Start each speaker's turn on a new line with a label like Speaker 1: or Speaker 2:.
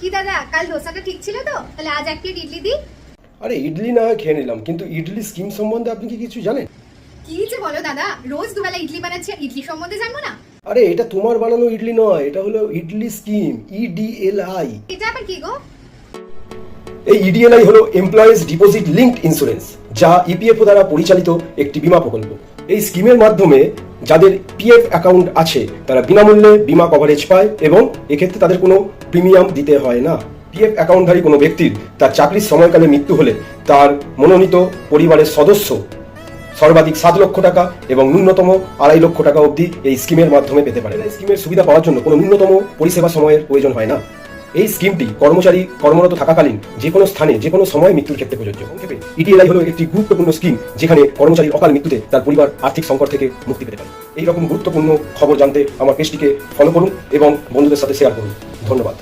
Speaker 1: কি দাদা কাল ধোসাটা ঠিক ছিল তো? তাহলে আজ এক প্লেট ইডলি দিই।
Speaker 2: আরে ইডলি না হয় খেয়ে নিলাম কিন্তু ইডলি স্কিম সম্বন্ধে আপনি কি কিছু জানেন?
Speaker 1: কি যে বলো দাদা রোজ দুবেলা ইডলি বানাচ্ছে ইডলি সম্বন্ধে জানব না?
Speaker 2: আরে এটা তোমার বানানো ইডলি নয় এটা হলো ইডলি স্কিম E ইডিএলআই
Speaker 1: এটা আবার কি গো?
Speaker 2: এই E ইডিএলআই হলো এমপ্লয়িজ ডিপোজিট লিঙ্কড ইন্স্যুরেন্স যা ইপিএফও দ্বারা পরিচালিত একটি বীমা প্রকল্প। এই স্কিমের মাধ্যমে যাদের পিএফ অ্যাকাউন্ট আছে, তারা বিনামূল্যে বীমা কভারেজ পায় এবং এক্ষেত্রে তাদের কোনো প্রিমিয়াম দিতে হয় না। পিএফ অ্যাকাউন্টধারী কোনো ব্যক্তির তার চাকরির সময়কালে মৃত্যু হলে তার মনোনীত পরিবারের সদস্য সর্বাধিক সাত লক্ষ টাকা এবং ন্যূনতম আড়াই লক্ষ টাকা অবধি এই স্কিমের মাধ্যমে পেতে পারে। স্কিমের সুবিধা পাওয়ার জন্য কোনো ন্যূনতম পরিষেবা সময়ের প্রয়োজন হয় না। এই স্কিমটি কর্মচারী কর্মরত থাকাকালীন যে কোনো স্থানে যে কোনো সময় মৃত্যুর ক্ষেত্রে প্রযোজ্য। সংক্ষেপে ইটিএলআই হলো একটি গুরুত্বপূর্ণ স্কিম, যেখানে কর্মচারী অকাল মৃত্যুতে তার পরিবার আর্থিক সংকট থেকে মুক্তি পেতে পারে। এইরকম গুরুত্বপূর্ণ খবর জানতে আমার পেজটিকে ফলো করুন এবং বন্ধুদের সাথে শেয়ার করুন। ধন্যবাদ।